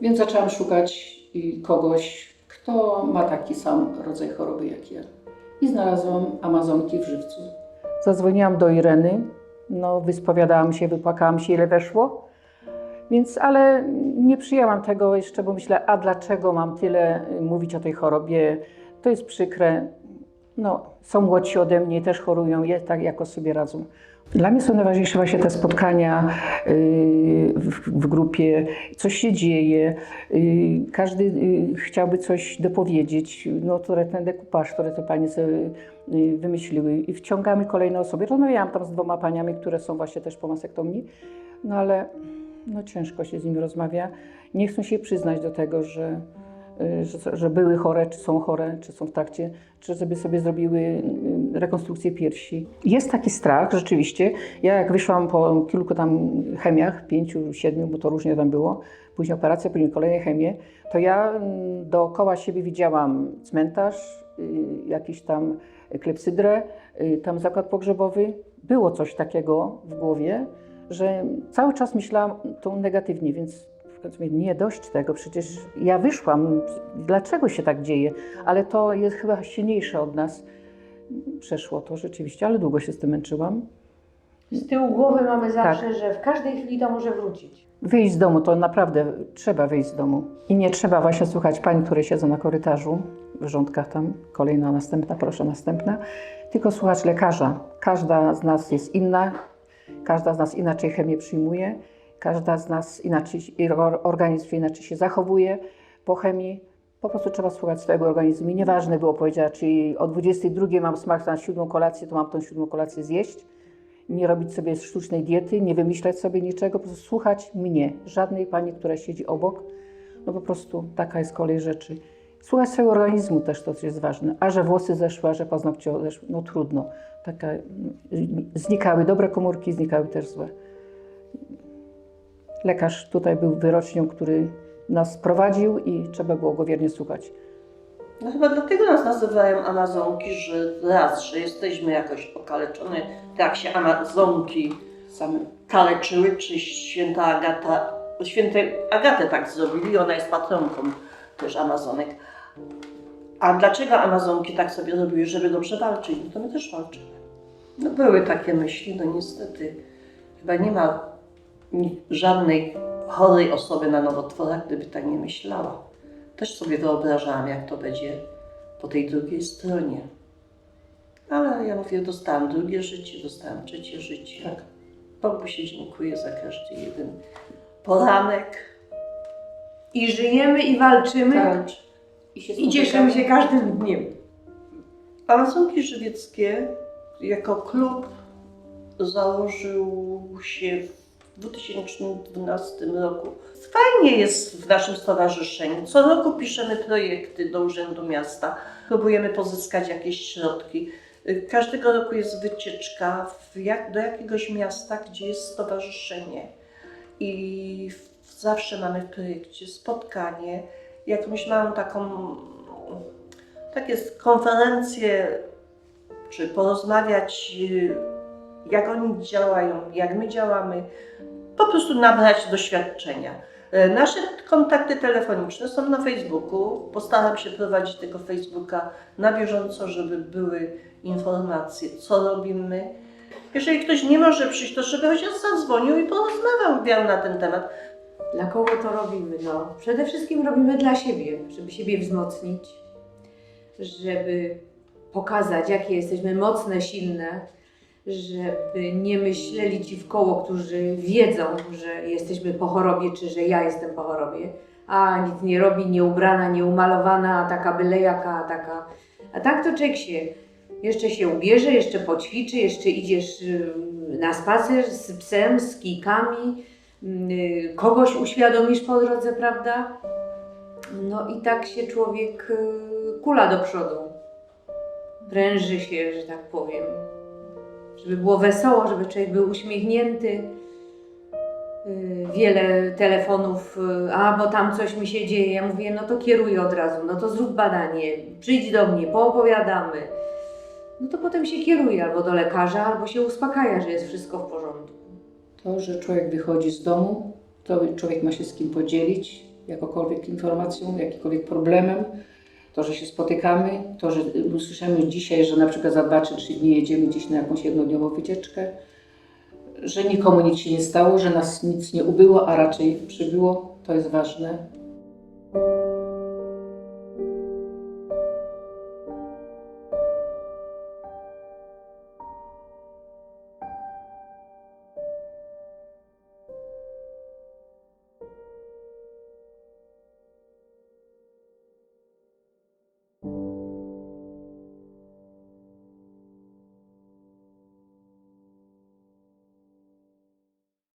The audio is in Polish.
Więc zaczęłam szukać kogoś, kto ma taki sam rodzaj choroby jak ja. I znalazłam Amazonki w żywcu. Zadzwoniłam do Ireny, no wyspowiadałam się, wypłakałam się, ile weszło. Więc, ale nie przyjęłam tego jeszcze, bo myślę, a dlaczego mam tyle y, mówić o tej chorobie? To jest przykre. No, są młodsi ode mnie, też chorują, je, tak jakoś sobie radzą. Dla mnie są najważniejsze właśnie te spotkania y, w, grupie, coś się dzieje, y, każdy y, chciałby coś dopowiedzieć, no to ten dekupaż, które te panie wymyśliły i wciągamy kolejne osoby. Rozmawiałam tam z dwoma paniami, które są właśnie też po masektomii, no ale no ciężko się z nimi rozmawia. Nie chcą się przyznać do tego, że, że, że były chore, czy są chore, czy są w trakcie, czy żeby sobie zrobiły y, rekonstrukcję piersi. Jest taki strach, rzeczywiście. Ja jak wyszłam po kilku tam chemiach, pięciu, siedmiu, bo to różnie tam było, później operacja, później kolejne chemie, to ja mm, dookoła siebie widziałam cmentarz, y, jakiś tam klepsydrę, y, tam zakład pogrzebowy. Było coś takiego w głowie, że cały czas myślałam to negatywnie, więc końcu mówię, nie dość tego, przecież ja wyszłam, dlaczego się tak dzieje? Ale to jest chyba silniejsze od nas. Przeszło to rzeczywiście, ale długo się z tym męczyłam. Z tyłu głowy mamy zawsze, Tak. że w każdej chwili to może wrócić. Wyjść z domu to naprawdę trzeba wyjść z domu. I nie trzeba właśnie słuchać pań, które siedzą na korytarzu, w rządkach tam, kolejna, następna, proszę, następna, tylko słuchać lekarza. Każda z nas jest inna, każda z nas inaczej chemię przyjmuje, każda z nas inaczej, organizm inaczej się zachowuje po chemii. Po prostu trzeba słuchać swojego organizmu. I nieważne było powiedzieć, czy o 22 mam smak na siódmą kolację, to mam tą siódmą kolację zjeść nie robić sobie sztucznej diety, nie wymyślać sobie niczego, po prostu słuchać mnie, żadnej pani, która siedzi obok. No po prostu taka jest kolej rzeczy. Słuchać swojego organizmu też to jest ważne. A że włosy zeszły, a że paznokcie zeszły, no trudno. Taka, znikały dobre komórki, znikały też złe. Lekarz tutaj był wyrocznią, który nas prowadził i trzeba było go wiernie słuchać. No chyba dlatego nas nazywają Amazonki, że raz, że jesteśmy jakoś okaleczone, tak się Amazonki Same. kaleczyły, czy święta Agata, świętej Agatę tak zrobili, ona jest patronką też Amazonek. A dlaczego Amazonki tak sobie robiły, żeby dobrze walczyć? No to my też walczymy. No były takie myśli, no niestety chyba nie ma żadnej chorej osoby na nowotworach, gdyby tak nie myślała. Też sobie wyobrażałam, jak to będzie po tej drugiej stronie. Ale ja mówię, dostałam drugie życie, dostałam trzecie życie. Tak. Bogu się dziękuję za każdy jeden poranek. I żyjemy i walczymy Tak. I, się i cieszymy się każdym dniem. Amazonki Żywieckie jako klub założył się w 2012 roku. Fajnie jest w naszym stowarzyszeniu. Co roku piszemy projekty do Urzędu Miasta. Próbujemy pozyskać jakieś środki. Każdego roku jest wycieczka jak, do jakiegoś miasta, gdzie jest stowarzyszenie. I zawsze mamy w projekcie spotkanie, jakąś małą taką, takie konferencje, czy porozmawiać, y, jak oni działają, jak my działamy, po prostu nabrać doświadczenia. E, Nasze kontakty telefoniczne są na Facebooku. Postaram się prowadzić tego Facebooka na bieżąco, żeby były informacje, co robimy. Jeżeli ktoś nie może przyjść, to żeby chociaż zadzwonił i porozmawiał miał na ten temat. Dla kogo to robimy? No, przede wszystkim robimy dla siebie, żeby siebie wzmocnić, żeby pokazać, jakie jesteśmy mocne, silne, żeby nie myśleli ci w koło, którzy wiedzą, że jesteśmy po chorobie, czy że ja jestem po chorobie, a nic nie robi, nie ubrana, nie umalowana, a taka byle jaka, a taka. A tak to czek się jeszcze się ubierze, jeszcze poćwiczy, jeszcze idziesz na spacer z psem, z kijkami, y, kogoś uświadomisz po drodze, prawda? No i tak się człowiek y, kula do przodu. Pręży się, że tak powiem. Żeby było wesoło, żeby człowiek był uśmiechnięty. Y, Wiele telefonów, y, a bo tam coś mi się dzieje. Ja mówię, no to kieruję od razu, no to zrób badanie, przyjdź do mnie, poopowiadamy. no to potem się kieruje albo do lekarza, albo się uspokaja, że jest wszystko w porządku. To, że człowiek wychodzi z domu, to człowiek ma się z kim podzielić, jakokolwiek informacją, jakikolwiek problemem. To, że się spotykamy, to, że usłyszymy dzisiaj, że na przykład za dwa czy trzy dni jedziemy gdzieś na jakąś jednodniową wycieczkę, że nikomu nic się nie stało, że nas nic nie ubyło, a raczej przybyło, to jest ważne.